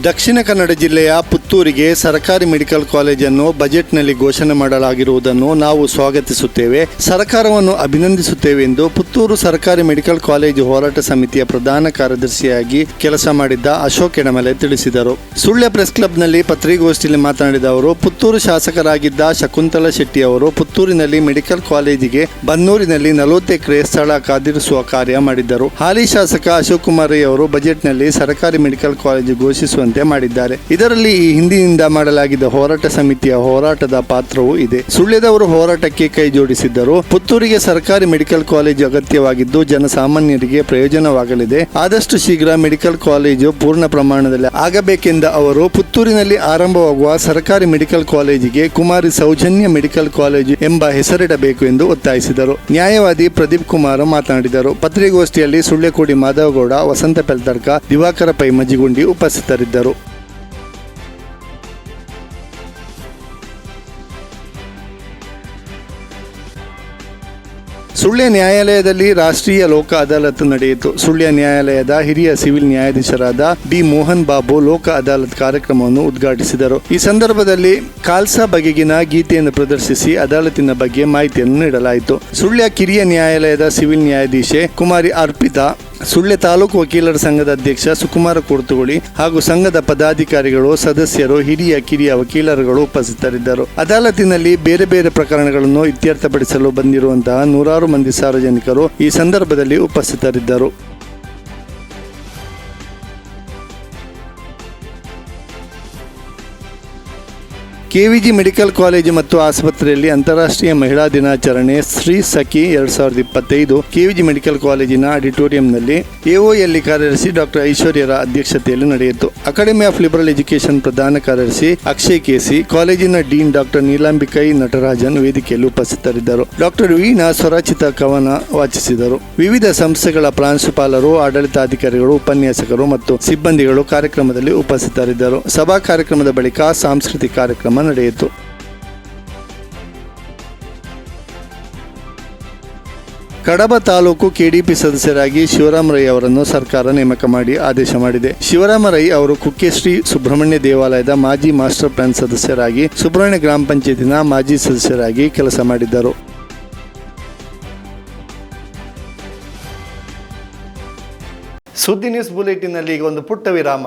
ದಕ್ಷಿಣ ಕನ್ನಡ ಜಿಲ್ಲೆಯ ಪುತ್ತೂರಿಗೆ ಸರ್ಕಾರಿ ಮೆಡಿಕಲ್ ಕಾಲೇಜನ್ನು ಬಜೆಟ್ನಲ್ಲಿ ಘೋಷಣೆ ಮಾಡಲಾಗಿರುವುದನ್ನು ನಾವು ಸ್ವಾಗತಿಸುತ್ತೇವೆ. ಸರ್ಕಾರವನ್ನು ಅಭಿನಂದಿಸುತ್ತೇವೆ ಎಂದು ಪುತ್ತೂರು ಸರ್ಕಾರಿ ಮೆಡಿಕಲ್ ಕಾಲೇಜು ಹೋರಾಟ ಸಮಿತಿಯ ಪ್ರಧಾನ ಕಾರ್ಯದರ್ಶಿಯಾಗಿ ಕೆಲಸ ಮಾಡಿದ್ದ ಅಶೋಕ್ ಎಡಮಲೆ ತಿಳಿಸಿದರು. ಸುಳ್ಯ ಪ್ರೆಸ್ ಕ್ಲಬ್ನಲ್ಲಿ ಪತ್ರಿಕಾಗೋಷ್ಠಿಯಲ್ಲಿ ಮಾತನಾಡಿದ ಅವರು, ಪುತ್ತೂರು ಶಾಸಕರಾಗಿದ್ದ ಶಕುಂತಲಾ ಶೆಟ್ಟಿ ಅವರು ಪುತ್ತೂರಿನಲ್ಲಿ ಮೆಡಿಕಲ್ ಕಾಲೇಜಿಗೆ ಬನ್ನೂರಿನಲ್ಲಿ ನಲವತ್ತು ಎಕರೆ ಸ್ಥಳ ಕಾದಿರಿಸುವ ಕಾರ್ಯ ಮಾಡಿದ್ದರು. ಹಾಲಿ ಶಾಸಕ ಅಶೋಕ್ ಕುಮಾರಿ ಅವರು ಬಜೆಟ್ನಲ್ಲಿ ಸರ್ಕಾರಿ ಮೆಡಿಕಲ್ ಕಾಲೇಜು ಘೋಷಿಸುವಂತೆ ಮಾಡಿದ್ದಾರೆ. ಇದರಲ್ಲಿ ಈ ಹಿಂದಿನಿಂದ ಮಾಡಲಾಗಿದ್ದ ಹೋರಾಟ ಸಮಿತಿಯ ಹೋರಾಟದ ಪಾತ್ರವೂ ಇದೆ. ಸುಳ್ಯದವರು ಹೋರಾಟಕ್ಕೆ ಕೈ ಜೋಡಿಸಿದ್ದರು. ಪುತ್ತೂರಿಗೆ ಸರ್ಕಾರಿ ಮೆಡಿಕಲ್ ಕಾಲೇಜು ಅಗತ್ಯವಾಗಿದ್ದು, ಜನಸಾಮಾನ್ಯರಿಗೆ ಪ್ರಯೋಜನವಾಗಲಿದೆ. ಆದಷ್ಟು ಶೀಘ್ರ ಮೆಡಿಕಲ್ ಕಾಲೇಜು ಪೂರ್ಣ ಪ್ರಮಾಣದಲ್ಲಿ ಆಗಬೇಕೆಂದ ಅವರು ಪುತ್ತೂರಿನಲ್ಲಿ ಆರಂಭವಾಗುವ ಸರ್ಕಾರಿ ಮೆಡಿಕಲ್ ಕಾಲೇಜಿಗೆ ಕುಮಾರಿ ಸೌಜನ್ಯ ಮೆಡಿಕಲ್ ಕಾಲೇಜು ಎಂಬ ಹೆಸರಿಡಬೇಕು ಎಂದು ಒತ್ತಾಯಿಸಿದರು. ನ್ಯಾಯವಾದಿ ಪ್ರದೀಪ್ ಕುಮಾರ್ ಮಾತನಾಡಿದರು. ಪತ್ರಿಕಾಗೋಷ್ಠಿಯಲ್ಲಿ ಸುಳ್ಳೆಕೋಡಿ ಮಾಧವಗೌಡ, ವಸಂತ ಪೆಲ್ತರ್ಕ ದಿವಾಕರ ಪೈ ಮಜಿಗುಂಡಿ ಉಪಸ್ಥಿತರಿದ್ದರು. ಸುಳ್ಯ ನ್ಯಾಯಾಲಯದಲ್ಲಿ ರಾಷ್ಟ್ರೀಯ ಲೋಕ ಅದಾಲತ್ ನಡೆಯಿತು. ಸುಳ್ಯ ನ್ಯಾಯಾಲಯದ ಹಿರಿಯ ಸಿವಿಲ್ ನ್ಯಾಯಾಧೀಶರಾದ ಬಿ ಮೋಹನ್ ಬಾಬು ಲೋಕ ಅದಾಲತ್ ಕಾರ್ಯಕ್ರಮವನ್ನು ಉದ್ಘಾಟಿಸಿದರು. ಈ ಸಂದರ್ಭದಲ್ಲಿ ಖಾಲ್ಸಾ ಬಗೆಗಿನ ಗೀತೆಯನ್ನು ಪ್ರದರ್ಶಿಸಿ ಅದಾಲತಿನ ಬಗ್ಗೆ ಮಾಹಿತಿಯನ್ನು ನೀಡಲಾಯಿತು. ಸುಳ್ಯ ಕಿರಿಯ ನ್ಯಾಯಾಲಯದ ಸಿವಿಲ್ ನ್ಯಾಯಾಧೀಶೆ ಕುಮಾರಿ ಅರ್ಪಿತಾ ಸುಳ್ಯ ತಾಲೂಕು ವಕೀಲರ ಸಂಘದ ಅಧ್ಯಕ್ಷ ಸುಕುಮಾರ ಕುರ್ತುಗುಳಿ ಹಾಗೂ ಸಂಘದ ಪದಾಧಿಕಾರಿಗಳು, ಸದಸ್ಯರು, ಹಿರಿಯ, ಕಿರಿಯ ವಕೀಲರುಗಳು ಉಪಸ್ಥಿತರಿದ್ದರು. ಅದಾಲತಿನಲ್ಲಿ ಬೇರೆ ಬೇರೆ ಪ್ರಕರಣಗಳನ್ನು ಇತ್ಯರ್ಥಪಡಿಸಲು ಬಂದಿರುವಂತಹ ನೂರಾರು ಮಂದಿ ಸಾರ್ವಜನಿಕರು ಈ ಸಂದರ್ಭದಲ್ಲಿ ಉಪಸ್ಥಿತರಿದ್ದರು. ಕೆವಿಜಿ ಮೆಡಿಕಲ್ ಕಾಲೇಜು ಮತ್ತು ಆಸ್ಪತ್ರೆಯಲ್ಲಿ ಅಂತಾರಾಷ್ಟ್ರೀಯ ಮಹಿಳಾ ದಿನಾಚರಣೆ ಶ್ರೀ ಸಖಿ ಎರಡ್ ಸಾವಿರದ ಇಪ್ಪತ್ತೈದು ಕೆವಿಜಿ ಮೆಡಿಕಲ್ ಕಾಲೇಜಿನ ಆಡಿಟೋರಿಯಂನಲ್ಲಿ ಎಒಎಲ್ಲಿ ಕಾರ್ಯದರ್ಶಿ ಡಾಕ್ಟರ್ ಐಶ್ವರ್ಯರ ಅಧ್ಯಕ್ಷತೆಯಲ್ಲಿ ನಡೆಯಿತು. ಅಕಾಡೆಮಿ ಆಫ್ ಲಿಬರಲ್ ಎಜುಕೇಶನ್ ಪ್ರಧಾನ ಕಾರ್ಯದರ್ಶಿ ಅಕ್ಷಯ್ ಕೆಸಿ, ಕಾಲೇಜಿನ ಡೀನ್ ಡಾಕ್ಟರ್ ನೀಲಾಂಬಿಕೈ ನಟರಾಜನ್ ವೇದಿಕೆಯಲ್ಲಿ ಉಪಸ್ಥಿತರಿದ್ದರು. ಡಾಕ್ಟರ್ ವೀಣಾ ಸ್ವರಚಿತ ಕವನ ವಾಚಿಸಿದರು. ವಿವಿಧ ಸಂಸ್ಥೆಗಳ ಪ್ರಾಂಶುಪಾಲರು, ಆಡಳಿತಾಧಿಕಾರಿಗಳು, ಉಪನ್ಯಾಸಕರು ಮತ್ತು ಸಿಬ್ಬಂದಿಗಳು ಕಾರ್ಯಕ್ರಮದಲ್ಲಿ ಉಪಸ್ಥಿತರಿದ್ದರು. ಸಭಾ ಕಾರ್ಯಕ್ರಮದ ಬಳಿಕ ಸಾಂಸ್ಕೃತಿಕ ಕಾರ್ಯಕ್ರಮ ನಡೆಯಿತು. ಕಡಬ ತಾಲೂಕು ಕೆಡಿಪಿ ಸದಸ್ಯರಾಗಿ ಶಿವರಾಮ ರೈ ಅವರನ್ನು ಸರ್ಕಾರ ನೇಮಕ ಮಾಡಿ ಆದೇಶ ಮಾಡಿದೆ. ಶಿವರಾಮ ರೈ ಅವರು ಕುಕ್ಕೆಶ್ರೀ ಸುಬ್ರಹ್ಮಣ್ಯ ದೇವಾಲಯದ ಮಾಜಿ ಮಾಸ್ಟರ್ ಪ್ಲಾನ್ ಸದಸ್ಯರಾಗಿ ಸುಬ್ರಹ್ಮಣ್ಯ ಗ್ರಾಮ ಪಂಚಾಯತಿನ ಮಾಜಿ ಸದಸ್ಯರಾಗಿ ಕೆಲಸ ಮಾಡಿದ್ದರು. ಸುದ್ದಿ ನ್ಯೂಸ್ ಬುಲೆಟಿನ್ನಲ್ಲಿ ಈಗ ಒಂದು ಪುಟ್ಟ ವಿರಾಮ.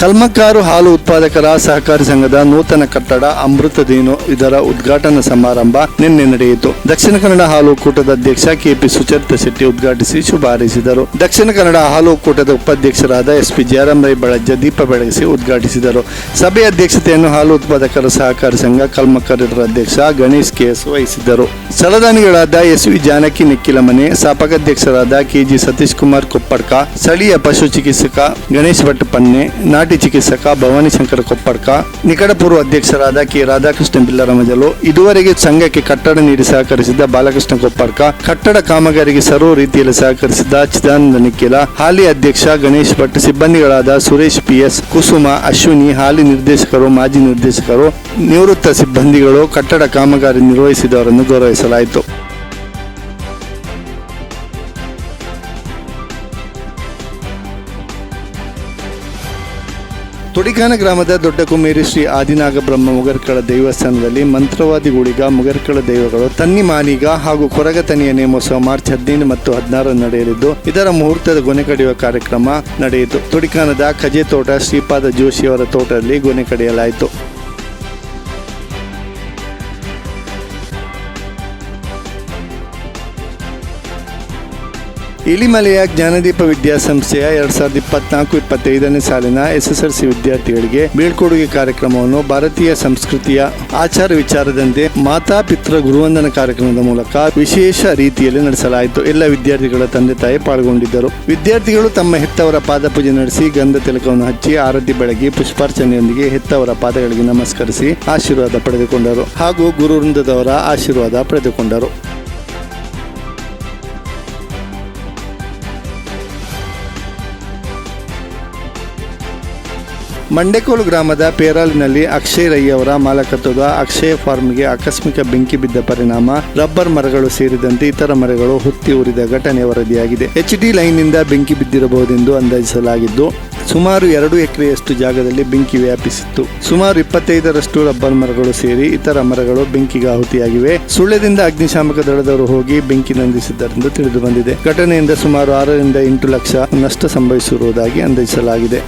ಕಲ್ಮಕ್ಕಾರು ಹಾಲು ಉತ್ಪಾದಕರ ಸಹಕಾರಿ ಸಂಘದ ನೂತನ ಕಟ್ಟಡ ಅಮೃತದೇನು ಇದರ ಉದ್ಘಾಟನಾ ಸಮಾರಂಭ ನಿನ್ನೆ ನಡೆಯಿತು. ದಕ್ಷಿಣ ಕನ್ನಡ ಹಾಲು ಒಕ್ಕೂಟದ ಅಧ್ಯಕ್ಷ ಕೆಪಿ ಸುಚರಿತ ಶೆಟ್ಟಿ ಉದ್ಘಾಟಿಸಿ ಶುಭ ಹಾರೈಸಿದರು. ದಕ್ಷಿಣ ಕನ್ನಡ ಹಾಲು ಒಕ್ಕೂಟದ ಉಪಾಧ್ಯಕ್ಷರಾದ ಎಸ್ಪಿ ಜಯರಾಮ್ ರೈ ಬಳಜ್ಜ ದೀಪ ಬೆಳಗಿಸಿ ಉದ್ಘಾಟಿಸಿದರು. ಸಭೆಯ ಅಧ್ಯಕ್ಷತೆಯನ್ನು ಹಾಲು ಉತ್ಪಾದಕರ ಸಹಕಾರಿ ಸಂಘ ಕಲ್ಮಕ್ಕರ ಅಧ್ಯಕ್ಷ ಗಣೇಶ್ ಕೆಎಸ್ ವಹಿಸಿದ್ದರು. ಸಲದಾನಿಗಳಾದ ಎಸ್ ವಿ ಜಾನಕಿ ನಿಕ್ಕಿಲಮನೆ ಸ್ಥಾಪಕಾಧ್ಯಕ್ಷರಾದ ಕೆಜಿ ಸತೀಶ್ ಕುಮಾರ್ ಕೊಪ್ಪಡ್ಕ, ಸ್ಥಳೀಯ ಪಶು ಚಿಕಿತ್ಸಕ ಗಣೇಶ್ ಭಟ್ ಪನ್ನೆ ನಾಟಿ ಚಿಕಿತ್ಸಕ ಭವಾನಿ ಶಂಕರ ಕೊಪ್ಪಡ್ಕ ನಿಕಟಪೂರ್ವ ಅಧ್ಯಕ್ಷರಾದ ಕೆ ರಾಧಾಕೃಷ್ಣ ಬಿಲ್ಲರಮಜಲು, ಇದುವರೆಗೆ ಸಂಘಕ್ಕೆ ಕಟ್ಟಡ ನೀಡಿ ಸಹಕರಿಸಿದ್ದ ಬಾಲಕೃಷ್ಣ ಕೊಪ್ಪಡ್ಕ, ಕಟ್ಟಡ ಕಾಮಗಾರಿಗೆ ಸರ್ವ ರೀತಿಯಲ್ಲಿ ಸಹಕರಿಸಿದ್ದ ಚಿದಾನಂದ ನಿಖಿಲ, ಹಾಲಿ ಅಧ್ಯಕ್ಷ ಗಣೇಶ್ ಭಟ್, ಸಿಬ್ಬಂದಿಗಳಾದ ಸುರೇಶ್ ಪಿಎಸ್, ಕುಸುಮ, ಅಶ್ವಿನಿ, ಹಾಲಿ ನಿರ್ದೇಶಕರು, ಮಾಜಿ ನಿರ್ದೇಶಕರು, ನಿವೃತ್ತ ಸಿಬ್ಬಂದಿಗಳು ಕಟ್ಟಡ ಕಾಮಗಾರಿ ನಿರ್ವಹಿಸಿದವರನ್ನು ಗೌರವಿಸಲಾಯಿತು. ತುಡಿಕಾನ ಗ್ರಾಮದ ದೊಡ್ಡ ಕುಮೇರಿ ಶ್ರೀ ಆದಿನಾಗ ಬ್ರಹ್ಮ ಮುಗರ್ಕಳ ದೇವಸ್ಥಾನದಲ್ಲಿ ಮಂತ್ರವಾದಿ ಗುಳಿಗ ಮುಗರ್ಕಳ ದೈವಗಳು ತನ್ನಿ ಮಾನಿಗ ಹಾಗೂ ಕೊರಗತನಿಯ ನೇಮೋತ್ಸವ ಮಾರ್ಚ್ ಹದಿನೈದು ಮತ್ತು ಹದಿನಾರು ನಡೆಯಲಿದ್ದು, ಇದರ ಮುಹೂರ್ತದ ಗೊನೆ ಕಡಿಯುವ ಕಾರ್ಯಕ್ರಮ ನಡೆಯಿತು. ತುಡಿಕಾನದ ಖಜೆ ತೋಟ ಶ್ರೀಪಾದ ಜೋಶಿಯವರ ತೋಟದಲ್ಲಿ ಗೊನೆ ಕಡಿಯಲಾಯಿತು. ಇಲಿಮಲೆಯ ಜ್ಞಾನದೀಪ ವಿದ್ಯಾಸಂಸ್ಥೆಯ ಎರಡ್ ಸಾವಿರದ ಇಪ್ಪತ್ನಾಲ್ಕು, ಇಪ್ಪತ್ತೈದನೇ ಸಾಲಿನ ಎಸ್ಎಸ್ಎಲ್ಸಿ ವಿದ್ಯಾರ್ಥಿಗಳಿಗೆ ಬೀಳ್ಕೊಡುಗೆ ಕಾರ್ಯಕ್ರಮವನ್ನು ಭಾರತೀಯ ಸಂಸ್ಕೃತಿಯ ಆಚಾರ ವಿಚಾರದಂತೆ ಮಾತಾ ಪಿತೃ ಗುರುವಂದನ ಕಾರ್ಯಕ್ರಮದ ಮೂಲಕ ವಿಶೇಷ ರೀತಿಯಲ್ಲಿ ನಡೆಸಲಾಯಿತು. ಎಲ್ಲ ವಿದ್ಯಾರ್ಥಿಗಳ ತಂದೆ ತಾಯಿ ಪಾಲ್ಗೊಂಡಿದ್ದರು. ವಿದ್ಯಾರ್ಥಿಗಳು ತಮ್ಮ ಹೆತ್ತವರ ಪಾದಪೂಜೆ ನಡೆಸಿ ಗಂಧ ತಿಲಕವನ್ನು ಹಚ್ಚಿ ಆರತಿ ಬೆಳಗಿ ಪುಷ್ಪಾರ್ಚನೆಯೊಂದಿಗೆ ಹೆತ್ತವರ ಪಾದಗಳಿಗೆ ನಮಸ್ಕರಿಸಿ ಆಶೀರ್ವಾದ ಪಡೆದುಕೊಂಡರು ಹಾಗೂ ಗುರುವೃಂದದವರ ಆಶೀರ್ವಾದ ಪಡೆದುಕೊಂಡರು. ಮಂಡೆಕೋಲು ಗ್ರಾಮದ ಪೇರಾಲಿನಲ್ಲಿ ಅಕ್ಷಯ್ ರೈ ಅವರ ಮಾಲಕತ್ವದ ಅಕ್ಷಯ ಫಾರ್ಮ್ಗೆ ಆಕಸ್ಮಿಕ ಬೆಂಕಿ ಬಿದ್ದ ಪರಿಣಾಮ, ರಬ್ಬರ್ ಮರಗಳು ಸೇರಿದಂತೆ ಇತರ ಮರಗಳು ಹುತ್ತಿ ಉರಿದ ಘಟನೆ ವರದಿಯಾಗಿದೆ. ಎಚ್ ಡಿ ಲೈನ್ನಿಂದ ಬೆಂಕಿ ಬಿದ್ದಿರಬಹುದೆಂದು ಅಂದಾಜಿಸಲಾಗಿದ್ದು, ಸುಮಾರು ಎರಡು ಎಕರೆಯಷ್ಟು ಜಾಗದಲ್ಲಿ ಬೆಂಕಿ ವ್ಯಾಪಿಸಿತ್ತು. ಸುಮಾರು ಇಪ್ಪತ್ತೈದರಷ್ಟು ರಬ್ಬರ್ ಮರಗಳು ಸೇರಿ ಇತರ ಮರಗಳು ಬೆಂಕಿಗೆ ಆಹುತಿಯಾಗಿವೆ. ಸುಳ್ಳ್ಯದಿಂದ ಅಗ್ನಿಶಾಮಕ ದಳದವರು ಹೋಗಿ ಬೆಂಕಿ ನಂದಿಸಿದ್ದರೆಂದು ತಿಳಿದು ಬಂದಿದೆ ಘಟನೆಯಿಂದ ಸುಮಾರು ಆರರಿಂದ ಎಂಟು ಲಕ್ಷ ನಷ್ಟ ಸಂಭವಿಸಿರುವುದಾಗಿ ಅಂದಾಜಿಸಲಾಗಿದೆ.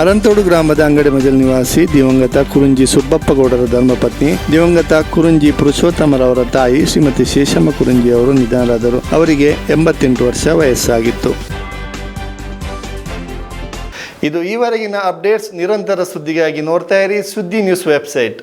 ಅರಂತೋಡು ಗ್ರಾಮದ ಅಂಗಡಿ ಮಜಲ್ ನಿವಾಸಿ ದಿವಂಗತ ಕುರುಂಜಿ ಸುಬ್ಬಪ್ಪ ಗೌಡರ ಧರ್ಮಪತ್ನಿ, ದಿವಂಗತ ಕುರುಂಜಿ ಪುರುಷೋತ್ತಮರವರ ತಾಯಿ ಶ್ರೀಮತಿ ಶೇಷಮ್ಮ ಕುರುಂಜಿ ಅವರು ನಿಧನರಾದರು. ಅವರಿಗೆ ಎಂಬತ್ತೆಂಟು ವರ್ಷ ವಯಸ್ಸಾಗಿತ್ತು. ಇದು ಈವರೆಗಿನ ಅಪ್ಡೇಟ್ಸ್ ನಿರಂತರ ಸುದ್ದಿಗಾಗಿ ನೋಡ್ತಾ ಇರಿ ಸುದ್ದಿ ನ್ಯೂಸ್ ವೆಬ್ಸೈಟ್.